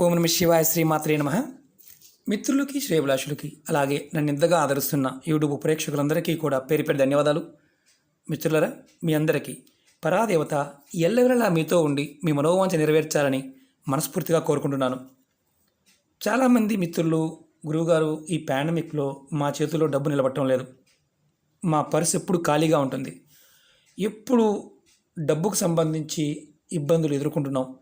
ఓం నమ శివాయ శ్రీమాత్రే నమ. మిత్రులకి శ్రేభిలాషులకి అలాగే నన్ను ఇంతగా ఆదరిస్తున్న యూట్యూబ్ ప్రేక్షకులందరికీ కూడా పేరు పేరు ధన్యవాదాలు. మిత్రులరా మీ అందరికీ పరాదేవత ఎల్లవెల్లలా మీతో ఉండి మీ మనోవాంఛ నెరవేర్చాలని మనస్ఫూర్తిగా కోరుకుంటున్నాను. చాలామంది మిత్రులు గురువుగారు ఈ పాండమిక్లో మా చేతుల్లో డబ్బు నిలబట్టడం లేదు. మా పర్స్ ఎప్పుడు ఖాళీగా ఉంటుంది. ఎప్పుడు డబ్బుకు సంబంధించి ఇబ్బందులు ఎదుర్కొంటున్నాం.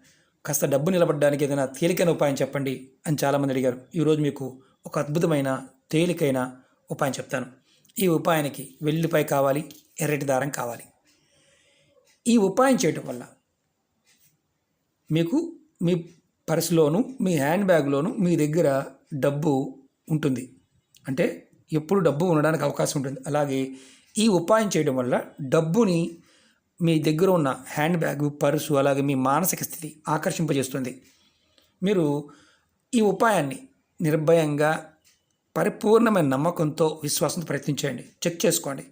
కాస్త డబ్బు నిలబడడానికి ఏదైనా తేలికైన ఉపాయం చెప్పండి అని చాలామంది అడిగారు. ఈరోజు మీకు ఒక అద్భుతమైన తేలికైన ఉపాయం చెప్తాను. ఈ ఉపాయానికి వెల్లిపాయ కావాలి ఎర్రటి దారం కావాలి. ఈ ఉపాయం చేయటం వల్ల మీకు మీ పర్సులోను మీ హ్యాండ్ బ్యాగ్లోను మీ దగ్గర డబ్బు ఉంటుంది. అంటే ఎప్పుడు డబ్బు ఉండడానికి అవకాశం ఉంటుంది. అలాగే ఈ ఉపాయం చేయడం వల్ల డబ్బుని మీ దగ్గర ఉన్న హ్యాండ్ బ్యాగ్ పర్సు అలాగే మీ మానసిక స్థితి ఆకర్షింపజేస్తుంది. మీరు ఈ ఉపాయాన్ని నిర్భయంగా పరిపూర్ణమైన నమ్మకంతో విశ్వాసంతో ప్రయత్నించండి చెక్ చేసుకోండి.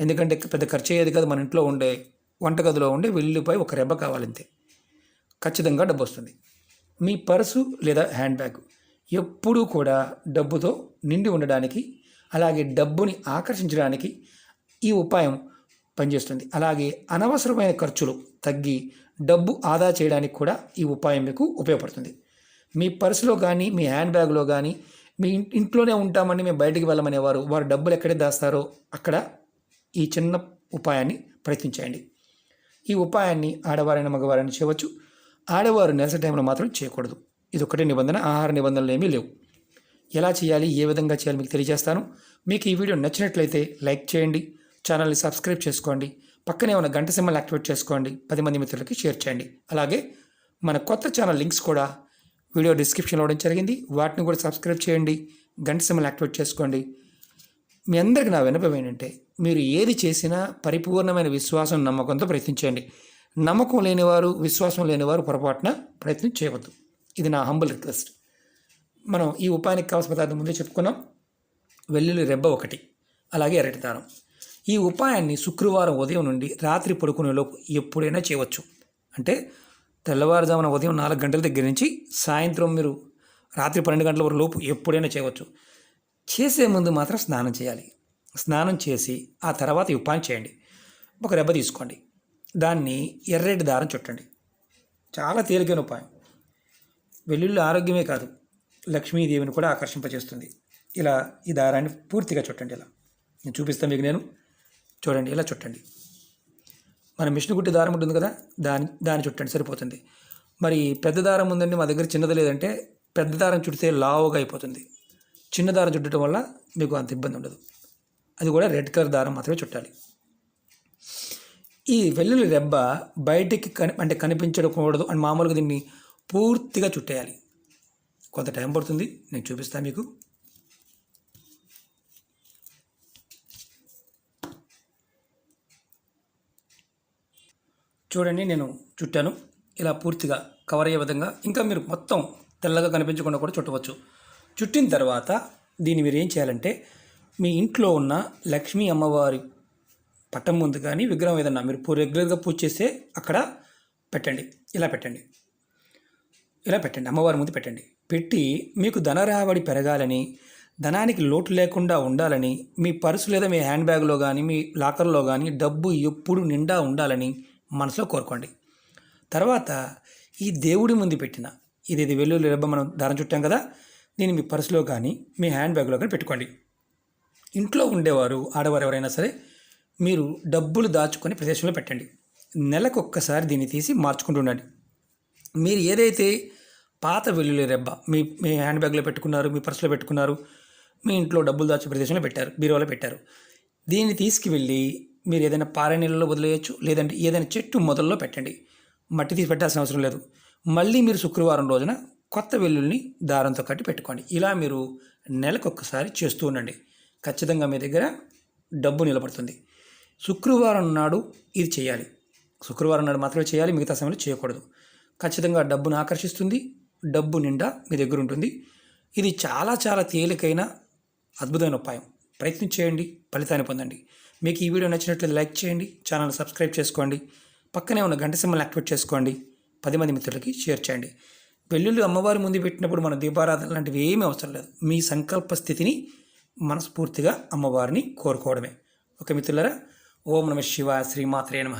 ఎందుకంటే పెద్ద ఖర్చు అయ్యేది కాదు. మన ఇంట్లో ఉండే వంటగదిలో ఉండే వెల్లుపై ఒక రెబ్బ కావాలంతే. ఖచ్చితంగా డబ్బు వస్తుంది. మీ పర్సు లేదా హ్యాండ్ బ్యాగ్ ఎప్పుడూ కూడా డబ్బుతో నిండి ఉండడానికి అలాగే డబ్బుని ఆకర్షించడానికి ఈ ఉపాయం పనిచేస్తుంది. అలాగే అనవసరమైన ఖర్చులు తగ్గి డబ్బు ఆదా చేయడానికి కూడా ఈ ఉపాయం మీకు ఉపయోగపడుతుంది. మీ పర్సులో కానీ మీ హ్యాండ్ బ్యాగ్లో కానీ మీ ఇంట్లోనే ఉంటామని మేము బయటికి వెళ్ళమనేవారు వారు డబ్బులు ఎక్కడే దాస్తారో అక్కడ ఈ చిన్న ఉపాయాన్ని ప్రయత్నించండి ఈ ఉపాయాన్ని ఆడవారైన మగవారైనా చేయవచ్చు. ఆడవారు నెలసరి టైంలో మాత్రం చేయకూడదు. ఇది ఒకటే నిబంధన ఆహార నిబంధనలు ఏమీ లేవు. ఎలా చేయాలి ఏ విధంగా చేయాలి మీకు తెలియజేస్తాను. మీకు ఈ వీడియో నచ్చినట్లయితే లైక్ చేయండి. ఛానల్ని సబ్స్క్రైబ్ చేసుకోండి. పక్కనే ఉన్న గంట సింబల్ యాక్టివేట్ చేసుకోండి. పది మంది మిత్రులకి షేర్ చేయండి. అలాగే మన కొత్త ఛానల్ లింక్స్ కూడా వీడియో డిస్క్రిప్షన్లో ఇవ్వడం జరిగింది. వాటిని కూడా సబ్స్క్రైబ్ చేయండి. గంట సింబల్ యాక్టివేట్ చేసుకోండి. మీ అందరికి నా వినపం ఏంటంటే మీరు ఏది చేసినా పరిపూర్ణమైన విశ్వాసం నమ్మకంతో ప్రయత్నించండి. నమ్మకం లేనివారు విశ్వాసం లేనివారు పొరపాటున ప్రయత్నం చేయవద్దు. ఇది నా హంబుల్ రిక్వెస్ట్ మనం ఈ ఉపాయానికి కావాల్సిన పదార్థం ముందే చెప్పుకున్నాం. వెల్లుల్లి రెబ్బ ఒకటి అలాగే ఎరటి దారం. ఈ ఉపాయాన్ని శుక్రవారం ఉదయం నుండి రాత్రి పడుకునేలోపు ఎప్పుడైనా చేయవచ్చు. అంటే తెల్లవారుజామున ఉదయం నాలుగు గంటల దగ్గర నుంచి సాయంత్రం మీరు రాత్రి పన్నెండు గంటల వరకు లోపు ఎప్పుడైనా చేయవచ్చు. చేసే ముందు మాత్రం స్నానం చేయాలి. స్నానం చేసి ఆ తర్వాత ఈ ఉపాయం చేయండి. ఒక రెబ్బ తీసుకోండి. దాన్ని ఎర్రటి దారం చుట్టండి. చాలా తేలికైన ఉపాయం. వెల్లుల్లి ఆరోగ్యమే కాదు లక్ష్మీదేవిని కూడా ఆకర్షింపజేస్తుంది ఇలా ఈ దారాన్ని పూర్తిగా చుట్టండి ఇలా. నేను చూపిస్తాను మీకు నేను. చూడండి ఇలా చుట్టండి. మన మిషన్ కుట్టి దారం ఉంటుంది కదా దాని దాన్ని చుట్టండి సరిపోతుంది. మరి పెద్ద దారం ఉందండి మా దగ్గర చిన్నది లేదంటే పెద్ద దారం చుడితే లావుగా అయిపోతుంది. చిన్న దారం చుట్టడం వల్ల మీకు అంత ఇబ్బంది ఉండదు. అది కూడా రెడ్ కలర్ దారం మాత్రమే చుట్టాలి. ఈ వెల్లుల్లి రెబ్బ బయటికి కని అంటే కనిపించకూడదు అని మామూలుగా దీన్ని పూర్తిగా చుట్టేయాలి. కొంత టైం పడుతుంది నేను చూపిస్తాను మీకు. చూడండి నేను చుట్టాను. ఇలా పూర్తిగా కవర్ అయ్యే విధంగా ఇంకా మీరు మొత్తం తెల్లగా కనిపించకుండా కూడా చుట్టవచ్చు. చుట్టిన తర్వాత దీన్ని మీరు ఏం చేయాలంటే మీ ఇంట్లో ఉన్న లక్ష్మీ అమ్మవారి పట్టం ముందు కానీ విగ్రహం ఏదన్నా మీరు రెగ్యులర్గా పూజ చేస్తే అక్కడ పెట్టండి. ఇలా పెట్టండి. ఇలా పెట్టండి. అమ్మవారి ముందు పెట్టండి. పెట్టి మీకు ధన రాబడి పెరగాలని ధనానికి లోటు లేకుండా ఉండాలని మీ పర్సు లేదా మీ హ్యాండ్ బ్యాగ్లో కానీ మీ లాకర్లో కానీ డబ్బు ఎప్పుడు నిండా ఉండాలని మనసులో కోరుకోండి. తర్వాత ఈ దేవుడి ముందు పెట్టిన ఇది వెల్లుల్లి రెబ్బ మనం దారం చుట్టాం కదా దీన్ని మీ పర్సులో కానీ మీ హ్యాండ్ బ్యాగ్లో కానీ పెట్టుకోండి. ఇంట్లో ఉండేవారు ఆడవారు ఎవరైనా సరే మీరు డబ్బులు దాచుకొని ప్రదేశంలో పెట్టండి. నెలకు ఒక్కసారి దీన్ని తీసి మార్చుకుంటూ ఉండండి. మీరు ఏదైతే పాత వెల్లుల్లి రెబ్బ మీ మీ హ్యాండ్ బ్యాగ్లో పెట్టుకున్నారు మీ పర్సులో పెట్టుకున్నారు మీ ఇంట్లో డబ్బులు దాచే ప్రదేశంలో పెట్టారు బీరువాలో పెట్టారు. దీన్ని తీసుకువెళ్ళి మీరు ఏదైనా పారే నీళ్ళలో వదిలేయచ్చు లేదంటే ఏదైనా చెట్టు మొదల్లో పెట్టండి. మట్టి తీసి పెట్టాల్సిన అవసరం లేదు. మళ్ళీ మీరు శుక్రవారం రోజున కొత్త వెల్లుల్ని దారంతో కట్టి పెట్టుకోండి. ఇలా మీరు నెలకు ఒక్కసారి చేస్తూ ఉండండి. ఖచ్చితంగా మీ దగ్గర డబ్బు నిలబడుతుంది. శుక్రవారం నాడు ఇది చేయాలి. శుక్రవారం నాడు మాత్రమే చేయాలి మిగతా సమయంలో చేయకూడదు. ఖచ్చితంగా డబ్బును ఆకర్షిస్తుంది. డబ్బు నిండా మీ దగ్గర ఉంటుంది. ఇది చాలా చాలా తేలికైన అద్భుతమైన ఉపాయం. ప్రయత్నం చేయండి ఫలితాన్ని పొందండి. మీకు ఈ వీడియో నచ్చినట్లయితే లైక్ చేయండి ఛానల్ సబ్స్క్రైబ్ చేసుకోండి పక్కనే ఉన్న గంట సింబల్ని యాక్టివేట్ చేసుకోండి పది మంది మిత్రులకి షేర్ చేయండి. వెల్లుల్లి అమ్మవారి ముందు పెట్టినప్పుడు మన దీపారాధన లాంటివి ఏమీ అవసరం లేదు. మీ సంకల్ప స్థితిని మనస్ఫూర్తిగా అమ్మవారిని కోరుకోవడమే. ఒక మిత్రులరా ఓం నమ శివ శ్రీమాత్రే నమ.